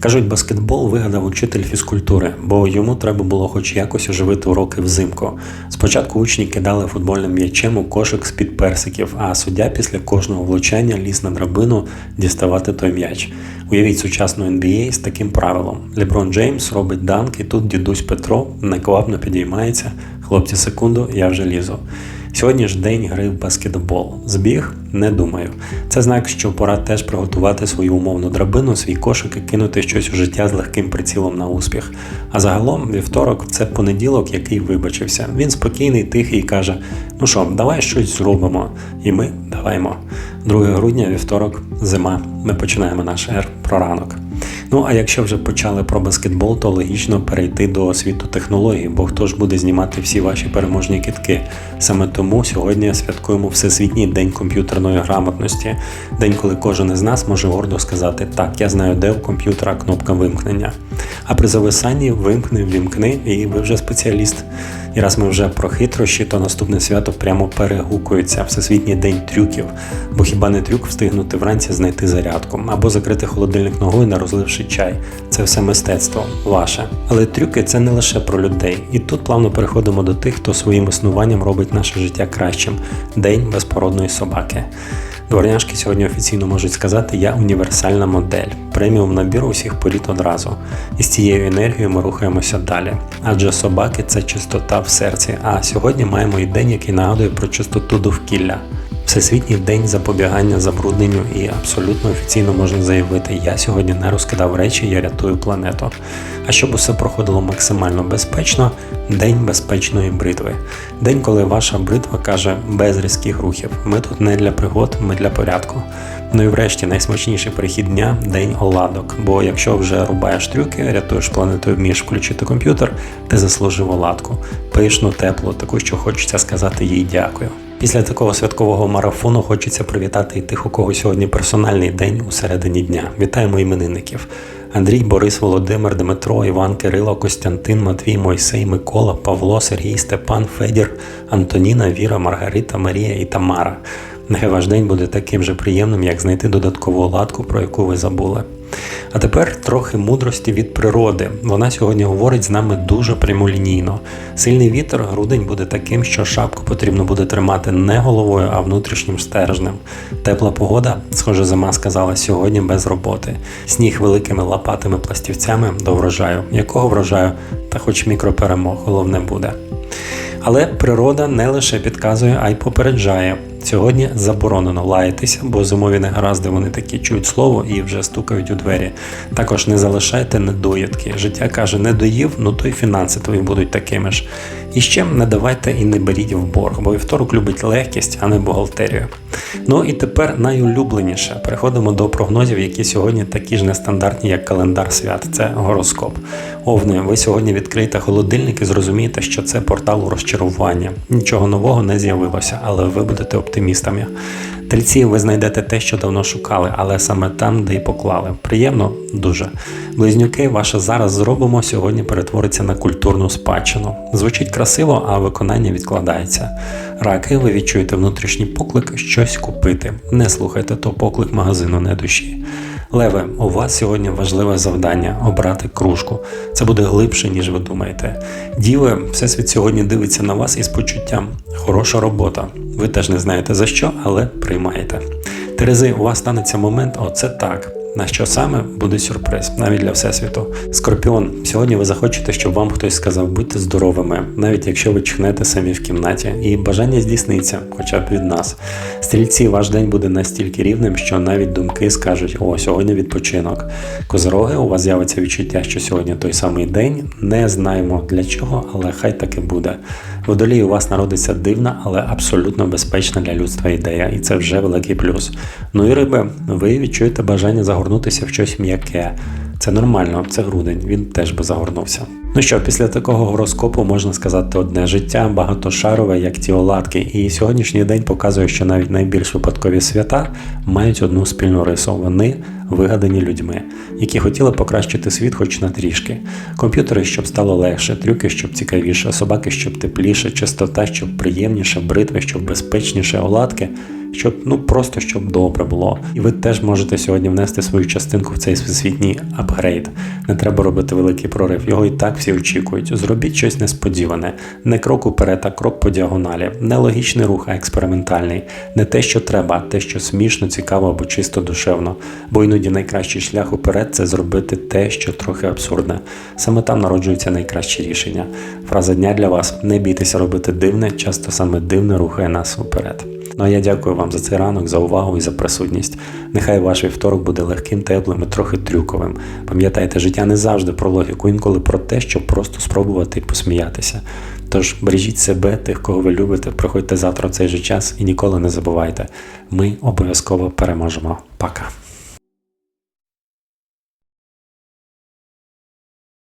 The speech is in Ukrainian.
Кажуть, баскетбол вигадав учитель фізкультури, бо йому треба було хоч якось оживити уроки взимку. Спочатку учні кидали футбольним м'ячем у кошик з-під персиків, а суддя після кожного влучання ліз на драбину діставати той м'яч. Уявіть сучасну NBA з таким правилом: Леброн Джеймс робить данк, і тут дідусь Петро неквапно підіймається. Хлопці, секунду, я вже лізу. Сьогодні ж день гри в баскетбол. Збіг? Не думаю. Це знак, що пора теж приготувати свою умовну драбину, свій кошик і кинути щось у життя з легким прицілом на успіх. А загалом вівторок це понеділок, який вибачився. Він спокійний, тихий і каже: Ну що, давай щось зробимо. І ми даваймо. 2 грудня, вівторок, зима. Ми починаємо наш ер про ранок. Ну а якщо вже почали про баскетбол, то логічно перейти до світу технологій, бо хто ж буде знімати всі ваші переможні кітки. Саме тому сьогодні святкуємо Всесвітній день комп'ютерної грамотності, день, коли кожен із нас може гордо сказати Так, я знаю, де у комп'ютера кнопка вимкнення. А при зависанні вимкни, вімкни, і ви вже спеціаліст. І раз ми вже про хитрощі, то наступне свято прямо перегукується Всесвітній день трюків, бо хіба не трюк встигнути вранці знайти зарядку або закрити холодильник ногою, не розливши чай. Це все мистецтво ваше. Але трюки це не лише про людей. І тут плавно переходимо до тих, хто своїм існуванням робить наше життя кращим. День безпородної собаки. Дворняшки сьогодні офіційно можуть сказати, я універсальна модель, преміум набір усіх порід одразу. І з цією енергією ми рухаємося далі. Адже собаки це чистота в серці. А сьогодні маємо і день, який нагадує про чистоту довкілля. Всесвітній день запобігання забрудненню і абсолютно офіційно можна заявити, я сьогодні не розкидав речі, я рятую планету. А щоб усе проходило максимально безпечно, день безпечної бритви. День, коли ваша бритва каже без різких рухів. Ми тут не для пригод, ми для порядку. Ну і врешті найсмачніший перехід дня день оладок. Бо якщо вже рубаєш трюки, рятуєш планету, вмієш включити комп'ютер, ти заслужив оладку. Пишну, теплу, таку, що хочеться сказати їй дякую. Після такого святкового марафону хочеться привітати і тих, у кого сьогодні персональний день у середині дня. Вітаємо іменинників. Андрій, Борис, Володимир, Дмитро, Іван, Кирило, Костянтин, Матвій, Мойсей, Микола, Павло, Сергій, Степан, Федір, Антоніна, Віра, Маргарита, Марія і Тамара. Нехай ваш день буде таким же приємним, як знайти додаткову оладку, про яку ви забули. А тепер трохи мудрості від природи. Вона сьогодні говорить з нами дуже прямолінійно. Сильний вітер, грудень буде таким, що шапку потрібно буде тримати не головою, а внутрішнім стержнем. Тепла погода, схоже, зима сказала сьогодні без роботи. Сніг великими лопатими пластівцями до врожаю. Якого врожаю? Та хоч мікроперемог, головне буде. Але природа не лише підказує, а й попереджає. Сьогодні заборонено лаятися, бо зимові негаразди вони такі чують слово і вже стукають у двері. Також не залишайте недоїдки. Життя каже, не доїв, ну то й фінанси твої будуть такими ж. І ще не давайте і не беріть в борг, бо вівторок любить легкість, а не бухгалтерію. Ну і тепер найулюбленіше. Переходимо до прогнозів, які сьогодні такі ж нестандартні, як календар свят. Це гороскоп. Овни, ви сьогодні відкриєте холодильник і зрозумієте, що це портал розчарування. Нічого нового не з'явилося, але ви будете оптимістами. Тельці, ви знайдете те, що давно шукали, але саме там, де й поклали. Приємно дуже. Близнюки, ваше зараз зробимо сьогодні перетвориться на культурну спадщину. Звучить красиво, а виконання відкладається. Раки, ви відчуєте внутрішній поклик щось купити. Не слухайте то поклик магазину, не душі. Леве, у вас сьогодні важливе завдання обрати кружку. Це буде глибше, ніж ви думаєте. Діви, всесвіт сьогодні дивиться на вас із почуттям. Хороша робота. Ви теж не знаєте за що, але приймаєте. Терези, у вас станеться момент, оце так. На що саме буде сюрприз, навіть для всесвіту. Скорпіон, сьогодні ви захочете, щоб вам хтось сказав, будьте здоровими, навіть якщо ви чхнете самі в кімнаті, і бажання здійсниться, хоча б від нас. Стрільці, ваш день буде настільки рівним, що навіть думки скажуть, о, сьогодні відпочинок. Козороги, у вас з'явиться відчуття, що сьогодні той самий день. Не знаємо для чого, але хай таки буде. Водолій, у вас народиться дивна, але абсолютно безпечна для людства ідея, і це вже великий плюс. Ну і риби, ви відчуєте бажання загорнутися в щось м'яке. Це нормально, це грудень, він теж би загорнувся. Ну що, після такого гороскопу можна сказати одне життя багатошарове, як ті оладки, і сьогоднішній день показує, що навіть найбільш випадкові свята мають одну спільну рису. Вони вигадані людьми, які хотіли покращити світ хоч на трішки. Комп'ютери, щоб стало легше, трюки, щоб цікавіше, собаки, щоб тепліше, чистота, щоб приємніше, бритви, щоб безпечніше, оладки, щоб ну просто щоб добре було. І ви теж можете сьогодні внести свою частинку в цей всесвітній апгрейд. Не треба робити великий прорив. Його і так всі очікують. Зробіть щось несподіване, не крок уперед, а крок по діагоналі, не логічний рух, а експериментальний, не те, що треба, а те, що смішно, цікаво або чисто душевно. Бо іноді найкращий шлях уперед це зробити те, що трохи абсурдне. Саме там народжуються найкращі рішення. Фраза дня для вас: не бійтеся робити дивне, часто саме дивне рухає нас уперед. Ну а я дякую вам за цей ранок, за увагу і за присутність. Нехай ваш вівторок буде легким, теплим і трохи трюковим. Пам'ятайте, життя не завжди про логіку, інколи про те, щоб просто спробувати посміятися. Тож бережіть себе, тих, кого ви любите, приходьте завтра в цей же час і ніколи не забувайте. Ми обов'язково переможемо. Пока.